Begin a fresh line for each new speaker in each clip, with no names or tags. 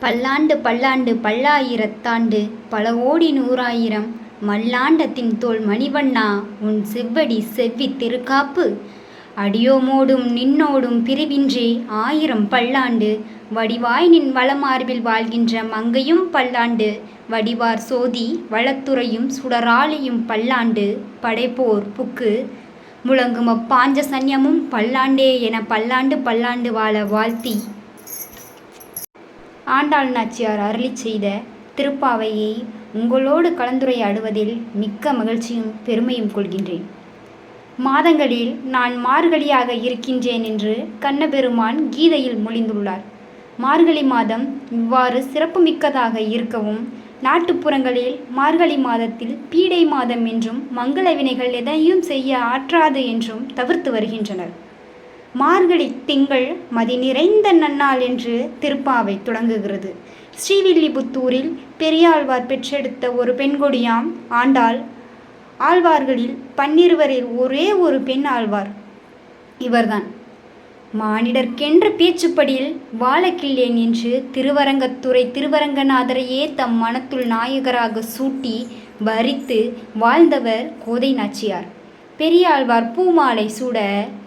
பல்லாண்டு பல்லாண்டு பல்லாயிரத்தாண்டு பல ஓடி நூறாயிரம் மல்லாண்டத்தின் தோல் மணிவண்ணா உன் செவ்வடி செவ்வித் திருக்காப்பு. அடியோமோடும் நின்னோடும் பிரிவின்றி ஆயிரம் பல்லாண்டு வடிவாய் நின் வளமார்பில் வாழ்கின்ற மங்கையும் பல்லாண்டு வடிவார் சோதி வளத்துறையும் சுடராளியும் பல்லாண்டு படைப்போர் புக்கு. முழங்கும் அப்பாஞ்ச சன்யமும் பல்லாண்டே என பல்லாண்டு பல்லாண்டு வாழ வாழ்த்தி ஆண்டாள் நாச்சியார் அருளிச் செய்த திருப்பாவையை உங்களோடு கலந்துரையாடுவதில் மிக்க மகிழ்ச்சியும் பெருமையும் கொள்கின்றேன். மாதங்களில் நான் மார்கழியாக இருக்கின்றேன் என்று கண்ணபெருமான் கீதையில் மொழிந்துள்ளார். மார்கழி மாதம் இவ்வாறு சிறப்புமிக்கதாக இருக்கவும் நாட்டுப்புறங்களில் மார்கழி மாதத்தில் பீடை மாதம் என்றும் மங்கள வினைகள் எதையும் செய்ய ஆற்றாது என்றும் தவிர்த்து வருகின்றனர். மார்கழி திங்கள் மதி நிறைந்த நன்னாள் என்று திருப்பாவை தொடங்குகிறது. ஸ்ரீவில்லிபுத்தூரில் பெரியாழ்வார் பெற்றெடுத்த ஒரு பெண்கொடியாம் ஆண்டாள் ஆழ்வார்களில் பன்னிருவரில் ஒரே ஒரு பெண் ஆழ்வார். இவர்தான். மானிடர்க்கென்ற பேச்சுப்படியில் வாழக்கில்லேன் என்று திருவரங்கத்துறை திருவரங்கநாதரையே தம் மனத்துள் நாயகராக சூட்டி வரித்து வாழ்ந்தவர் கோதை நாச்சியார். பெரியாழ்வார் பூமாலை சூட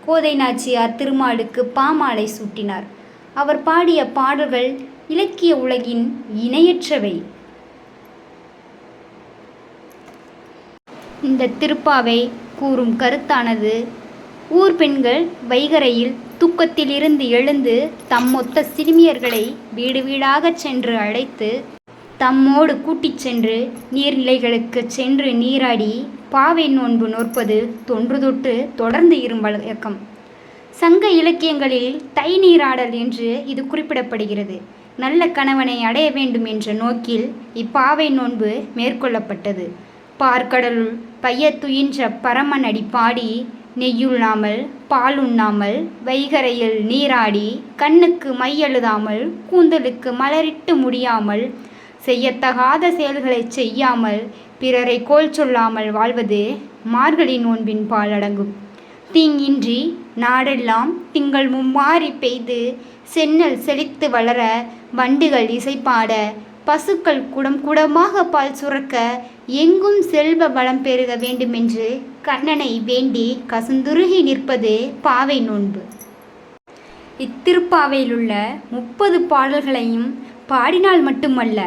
கோதை நாச்சியார் திருமாலுக்கு பாமாலை சூட்டினார். அவர் பாடிய பாடல்கள் இலக்கிய உலகின் இணையற்றவை. இந்த திருப்பாவை கூறும் கருத்தானது ஊர் பெண்கள் வைகரையில் தூக்கத்திலிருந்து எழுந்து தம்மொத்த சிறுமியர்களை வீடு வீடாகச் சென்று அழைத்து தம்மோடு கூட்டிச் சென்று நீர்நிலைகளுக்கு சென்று நீராடி பாவை நோன்பு நோற்பது தொன்று தொட்டு தொடர்ந்து இரும் சங்க இலக்கியங்களில் தை நீராடல் என்று இது குறிப்பிடப்படுகிறது. நல்ல கணவனை அடைய வேண்டும் என்ற நோக்கில் இப்பாவை நோன்பு மேற்கொள்ளப்பட்டது. பார்க்கடலுள் பையத்துயின்ற பரமனடி பாடி நெய்யுண்ணாமல் பாலுண்ணாமல் வைகரையில் நீராடி கண்ணுக்கு மையெழுதாமல் கூந்தலுக்கு மலரிட்டு முடியாமல் செய்யத்தகாத செயல்களை செய்யாமல் பிறரை கோல் சொல்லாமல் வாழ்வது மார்கழி நோன்பின் பாலடங்கும் தீங்கின்றி நாடெல்லாம் திங்கள் மும்மாறி பெய்து சென்னல் செழித்து வளர வண்டுகள் இசைப்பாட பசுக்கள் குடம் குடமாக பால் சுரக்க எங்கும் செல்வ வளம் பெருக வேண்டுமென்று கண்ணனை வேண்டி கசுந்துருகி நிற்பது பாவை நோன்பு. இத்திருப்பாவையிலுள்ள முப்பது பாடல்களையும் பாடினால் மட்டுமல்ல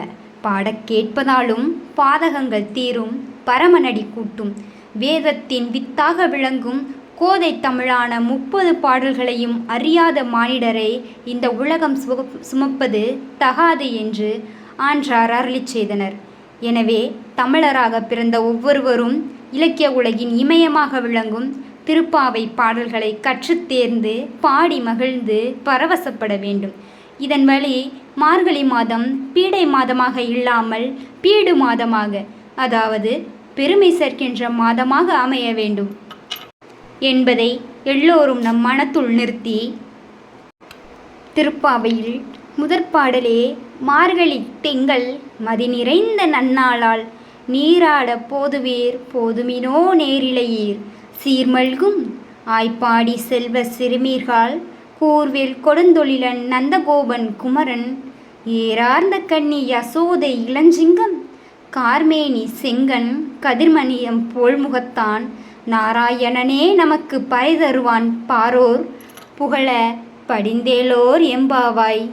பாடக் கேட்பதாலும் பாதகங்கள் தீரும் பரமனடி கூட்டும். வேதத்தின் வித்தாக விளங்கும் கோதை தமிழான முப்பது பாடல்களையும் அறியாத மானிடரை இந்த உலகம் சுமப்பது தகாது என்று ஆன்றார் அருளிச் செய்தனர். எனவே தமிழராக பிறந்த ஒவ்வொருவரும் இலக்கிய உலகின் இமயமாக விளங்கும் திருப்பாவை பாடல்களை கற்றுத் தேர்ந்து பாடி மகிழ்ந்து பரவசப்பட வேண்டும். இதன் வழி மார்கழி மாதம் பீடை மாதமாக இல்லாமல் பீடு மாதமாக அதாவது பெருமை சேர்க்கின்ற மாதமாக அமைய வேண்டும். என்பதை எல்லோரும் நம் மனத்துள் நிறுத்தி திருப்பாவையில் முதற்பாடலே மார்கழி திங்கள் மதி நிறைந்த நன்னாளால் நீராட போதுவீர் போதுமினோ நேரிழையீர். சீர்மல்கும் ஆய்ப்பாடி செல்வ சிறுமீர்கள் கூர்வேல் கொடுந்தொழிலன் நந்தகோபன் குமரன். ஏறார்ந்த கன்னி யசோதை இளஞ்சிங்கம். கார்மேனி செங்கன் கதிர்மணியம் போல்முகத்தான் நாராயணனே நமக்கு பறை தருவான் பாரோர். புகழ படிந்தேலோர் எம்பாவாய்.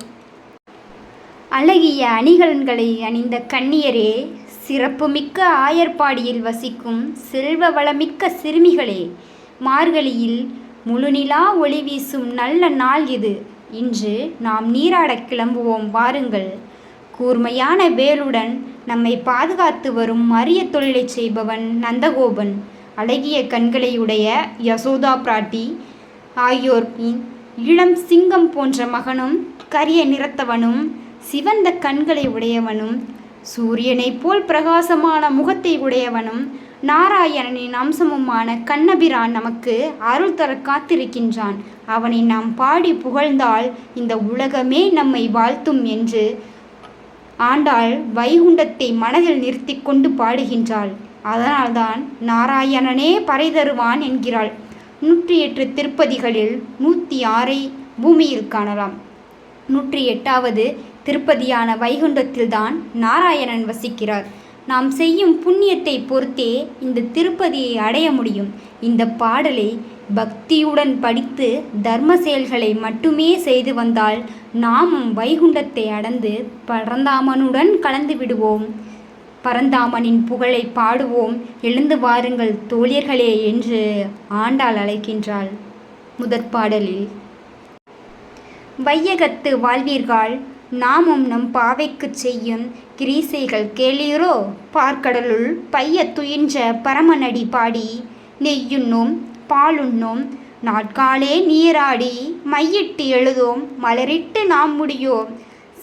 அழகிய அணிகலன்களை அணிந்த கண்ணியரே சிறப்புமிக்க ஆயர்பாடியில் வசிக்கும் செல்வ வளமிக்க சிறுமிகளே மார்கழியில் முழுநிலா ஒளி வீசும் நல்ல நாள் இது. இன்று நாம் நீராடக் கிளம்புவோம் வாருங்கள். கூர்மையான வேலுடன் நம்மை பாதுகாத்து வரும் அரிய தொழிலை செய்பவன் நந்தகோபன். அழகிய கண்களையுடைய யசோதா பிராட்டி ஆகியோரின் இளம் சிங்கம் போன்ற மகனும் கரிய நிறத்தவனும் சிவந்த கண்களை உடையவனும் சூரியனைப் போல் பிரகாசமான முகத்தை உடையவனும் நாராயணனின் அம்சமுமான கண்ணபிரான் நமக்கு அருள் தர காத்திருக்கின்றான். அவனை நாம் பாடி புகழ்ந்தால் இந்த உலகமே நம்மை வாழ்த்தும் என்று ஆண்டாள் வைகுண்டத்தை மனதில் நிறுத்தி கொண்டு பாடுகின்றாள். அதனால்தான் நாராயணனே பறை தருவான் என்கிறாள். நூற்றி எட்டு திருப்பதிகளில் நூற்றி ஆறை பூமியில் காணலாம். நூற்றி எட்டாவது திருப்பதியான வைகுண்டத்தில்தான் நாராயணன் வசிக்கிறார். நாம் செய்யும் புண்ணியத்தை பொறுத்தே இந்த திருப்பதியை அடைய முடியும். இந்த பாடலை பக்தியுடன் படித்து தர்ம செயல்களை மட்டுமே செய்து வந்தால் நாமும் வைகுண்டத்தை அடந்து பரந்தாமனுடன் கலந்து விடுவோம். பரந்தாமனின் புகழை பாடுவோம். எழுந்து வாருங்கள் தோழியர்களே என்று ஆண்டாள் அழைக்கின்றாள். முதற் பாடலில் வையகத்து வாழ்வீர்கள் நாமும் நம் பாவைக்குச் செய்யும் கிரீசைகள் கேளீரோ? பார்க்கடலுள் பைய துயின்ற பரமனடி பாடி நெய்யுண்ணும் பாலுண்ணும் நாட்காலே நீராடி மையிட்டு எழுதோம் மலரிட்டு நாம் முடியோம்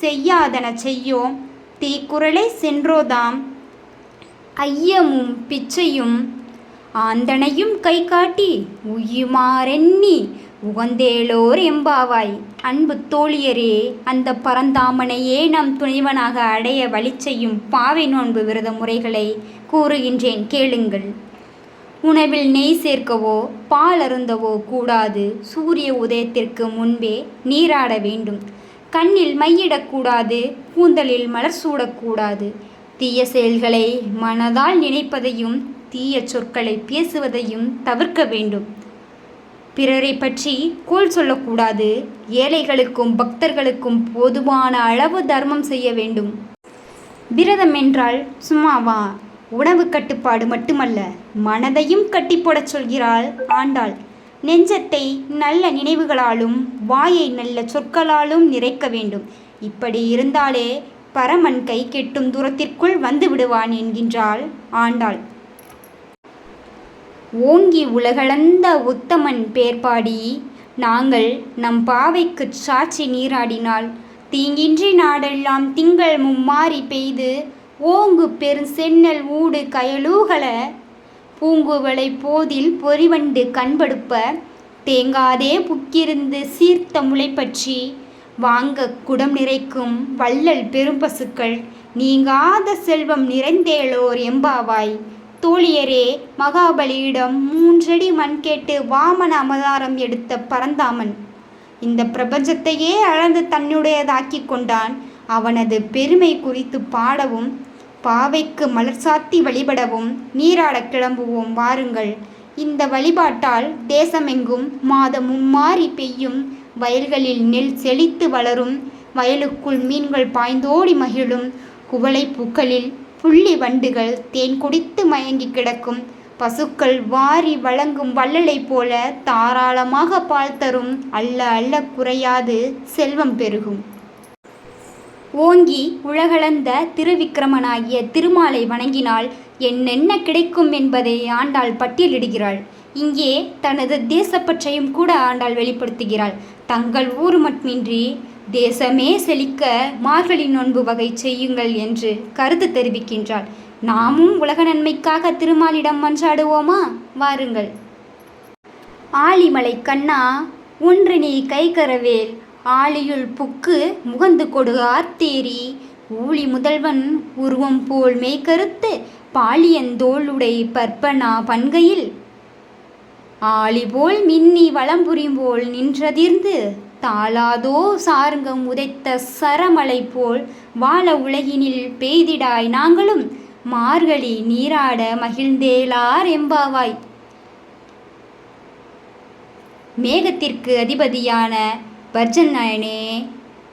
செய்யாதன செய்யோம் தீக்குறளை சென்றோதாம். ஐயமும் பிச்சையும் ஆந்தனையும் கை காட்டி உயுமாறெண்ணி உகந்தேளோர் எம்பாவாய் அன்பு தோழியரே அந்த பரந்தாமனையே நம் துணைவனாக அடைய வழி செய்யும் பாவை நோன்பு விரத முறைகளை கூறுகின்றேன் கேளுங்கள். உணவில் நெய் சேர்க்கவோ பால் அருந்தவோ கூடாது. சூரிய உதயத்திற்கு முன்பே நீராட வேண்டும். கண்ணில் மையிடக்கூடாது கூந்தலில் மலர் சூடக்கூடாது தீய செயல்களை மனதால் நினைப்பதையும் தீய சொற்களை பேசுவதையும் தவிர்க்க வேண்டும். பிறரை பற்றி கோல் சொல்லக்கூடாது. ஏழைகளுக்கும் பக்தர்களுக்கும் போதுமான அளவு தர்மம் செய்ய வேண்டும். விரதம் என்றால் சும்மாவா? உணவு கட்டுப்பாடு மட்டுமல்ல மனதையும் கட்டி போடச் சொல்கிறாள் ஆண்டாள். நெஞ்சத்தை நல்ல நினைவுகளாலும் வாயை நல்ல சொற்களாலும் நிறைக்க வேண்டும். இப்படி இருந்தாலே பரமன் கை கெட்டும் தூரத்திற்குள் வந்து விடுவான் என்கின்றாள் ஆண்டாள். ஓங்கி உலகளந்த உத்தமன் பேர்பாடி நாங்கள் நம் பாவைக்குச் சாட்சி நீராடினால் தீங்கின்றி நாடெல்லாம் திங்கள் மும்மாறி பெய்து ஓங்கு பெருஞ்சென்னல் ஊடு கயலூகல பூங்குவளை போதில் பொறிவண்டு கண்படுப்ப தேங்காதே புக்கிருந்து சீர்த்த முளைப்பற்றி வாங்க குடம் நிறைக்கும் வள்ளல் பெரும்பசுக்கள் நீங்காத செல்வம் நிறைந்தேளோர் எம்பாவாய் தோழியரே மகாபலியிடம் மூன்றடி மண் கேட்டு வாமன அவதாரம் எடுத்த பரந்தாமன். இந்த பிரபஞ்சத்தையே அளந்து தன்னுடையதாக்கி கொண்டான். அவனது பெருமை குறித்து பாடவும் பாவைக்கு மலர் சாத்தி வழிபடவும் நீராடக் கிளம்புவோம் வாருங்கள். இந்த வழிபாட்டால் தேசமெங்கும் மாதமும் மாறி பெய்யும். வயல்களில் நெல் செழித்து வளரும். வயலுக்குள் மீன்கள் பாய்ந்தோடி மகிழும். குவளை பூக்களில் புள்ளி வண்டுகள் தேன் குடித்து மயங்கி கிடக்கும். பசுக்கள் வாரி வழங்கும் வள்ளலைப் போல தாராளமாக பால் தரும். அல்ல அல்ல குறையாது செல்வம் பெருகும். ஓங்கி உலகளந்த திருவிக்கிரமனாகிய திருமாலை வணங்கினால் என்னென்ன கிடைக்கும் என்பதை ஆண்டாள் பட்டியலிடுகிறாள். இங்கே தனது தேசப்பற்றையும் கூட ஆண்டாள் வெளிப்படுத்துகிறாள். தங்கள் ஊர் மட்டுமின்றி தேசமே செழிக்க மார்கழி நோன்பு வகை செய்யுங்கள் என்று கருத்து தெரிவிக்கின்றாள். நாமும் உலக நன்மைக்காக திருமாலிடம் மன்றாடுவோமா? வாருங்கள். ஆலிமலை கண்ணா ஒன்று நீ கைகரவேல் ஆளியுள் புக்கு முகந்து கொடு ஆத்தேரி ஊழி முதல்வன் உருவம் போல் மெய்கருத்து பாலியந்தோளுடை பற்பனா பன்கையில். ஆளி போல் மின்னி வளம்புரிம்போல் நின்றதிர்ந்து தாளாதோ சாருங்கம் உதைத்த சரமலை போல் வாழ உலகினில் பெய்திடாய் நாங்களும் மார்கழி நீராட மகிழ்ந்தேலார் எம்பாவாய். மேகத்திற்கு அதிபதியான வர்ஜநாயனே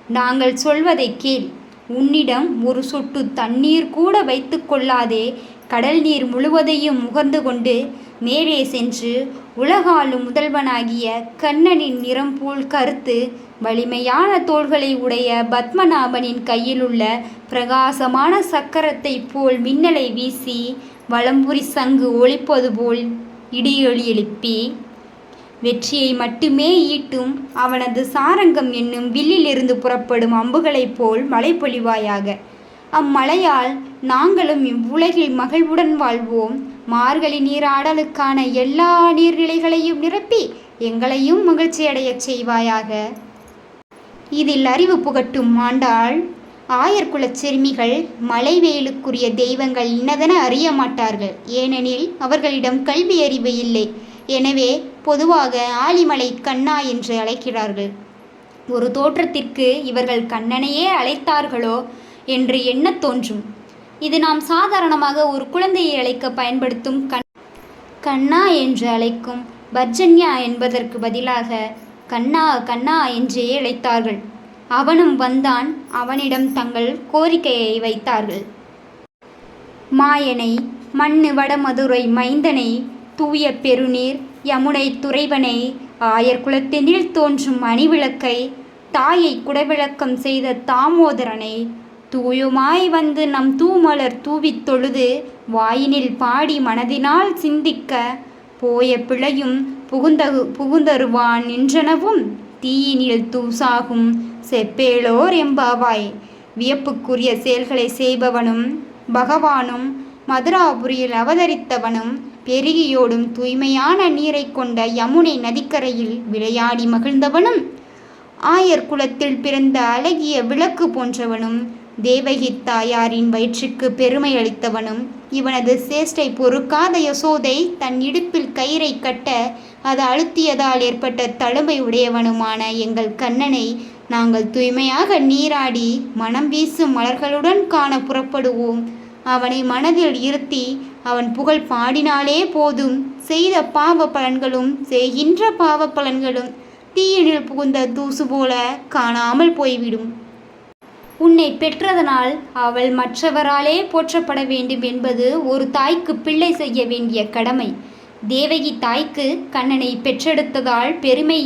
நாங்கள் சொல்வதை கேள். உன்னிடம் ஒரு சொட்டு தண்ணீர் கூட வைத்து கொள்ளாதே கடல் நீர் முழுவதையும் முகர்ந்து கொண்டு மேலே சென்று உலகாலும் முதல்வனாகிய கண்ணனின் நிறம் போல் கருத்து வலிமையான தோள்களை உடைய பத்மநாபனின் கையிலுள்ள பிரகாசமான சக்கரத்தைப் போல் மின்னலை வீசி வலம்புரி சங்கு ஒழிப்பது போல் இடியொலி எழுப்பி வெற்றியை மட்டுமே ஈட்டும் அவனது சாரங்கம் என்னும் வில்லிலிருந்து புறப்படும் அம்புகளைப் போல் மழை அம்மலையால் அம்மழையால் நாங்களும் இவ்வுலகில் மகிழ்வுடன் வாழ்வோம். மார்கழி நீராடலுக்கான எல்லா நீர்நிலைகளையும் நிரப்பி எங்களையும் மகிழ்ச்சியடையச் செய்வாயாக. இதில் அறிவு புகட்டும் ஆண்டாள். ஆயர்குலச் சிறுமிகள் மலைவேலுக்குரிய தெய்வங்கள் இன்னதென அறிய மாட்டார்கள். ஏனெனில் அவர்களிடம் கல்வி அறிவு இல்லை. எனவே பொதுவாக ஆலிமலை கண்ணா என்று அழைக்கிறார்கள். ஒரு தோற்றத்திற்கு இவர்கள் கண்ணனையே அழைத்தார்களோ என்று எண்ணத் தோன்றும். இது நாம் சாதாரணமாக ஒரு குழந்தையை அழைக்க பயன்படுத்தும் கண் கண்ணா என்று அழைக்கும் பர்ஜன்யா என்பதற்கு பதிலாக கண்ணா கண்ணா என்றே அழைத்தார்கள். அவனும் வந்தான். அவனிடம் தங்கள் கோரிக்கையை வைத்தார்கள். மாயனை மண்ணு வடமதுரை மைந்தனை தூய பெருநீர் யமுனை துறைவனை ஆயர் குலத்தினில் தோன்றும் அணிவிளக்கை தாயை குடவிளக்கம் செய்த தாமோதரனை தூயுமாய் வந்து நம் தூமலர் தூவித் தொழுது வாயினில் பாடி மனதினால் சிந்திக்க போய பிழையும் புகுந்த புகுந்தருவான் நின்றனவும் தீயினில் தூசாகும் செப்பேளோர் எம்பாவாய் வியப்புக்குரிய செயல்களை செய்பவனும் பகவானும் மதுராபுரியில் அவதரித்தவனும் பெருகியோடும் தூய்மையான நீரை கொண்ட யமுனை நதிக்கரையில் விளையாடி மகிழ்ந்தவனும் ஆயர் குலத்தில் பிறந்த அழகிய விளக்கு போன்றவனும் தேவகி தாயாரின் வயிற்றுக்கு பெருமை அளித்தவனும் இவனது சேஷ்டை பொறுக்காத யசோதை தன் இடுப்பில் கயிறை கட்ட அது அழுத்தியதால் ஏற்பட்ட தழும்பை உடையவனுமான எங்கள் கண்ணனை நாங்கள் தூய்மையாக நீராடி மனம் வீசும் மலர்களுடன் காண புறப்படுவோம். அவனை மனதில் இருத்தி அவன் புகழ் பாடினாலே போதும். செய்த பாவ பலன்களும் செய்கின்ற பாவ பலன்களும் தீயினில் புகுந்த தூசு போல காணாமல் போய்விடும். உன்னை பெற்றதனால் அவள் மற்றவராலே போற்றப்பட வேண்டும் என்பது ஒரு தாய்க்கு பிள்ளை செய்ய வேண்டிய கடமை. தேவகி தாய்க்கு கண்ணனை பெற்றெடுத்ததால் பெருமை.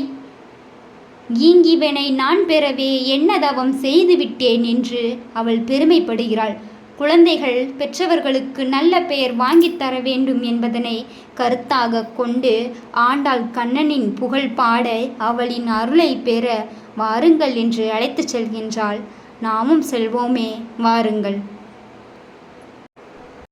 ஈங்கிவனை நான் பெறவே என்ன தவம் செய்துவிட்டேன் என்று அவள் பெருமைப்படுகிறாள். குழந்தைகள் பெற்றவர்களுக்கு நல்ல பெயர் வாங்கித் தர வேண்டும் என்பதனை கருத்தாக கொண்டு ஆண்டாள் கண்ணனின் புகழ் பாட அவளின் அருளை பெற வாருங்கள் என்று அழைத்துச் செல்கின்றாள். நாமும் செல்வோமே வாருங்கள்.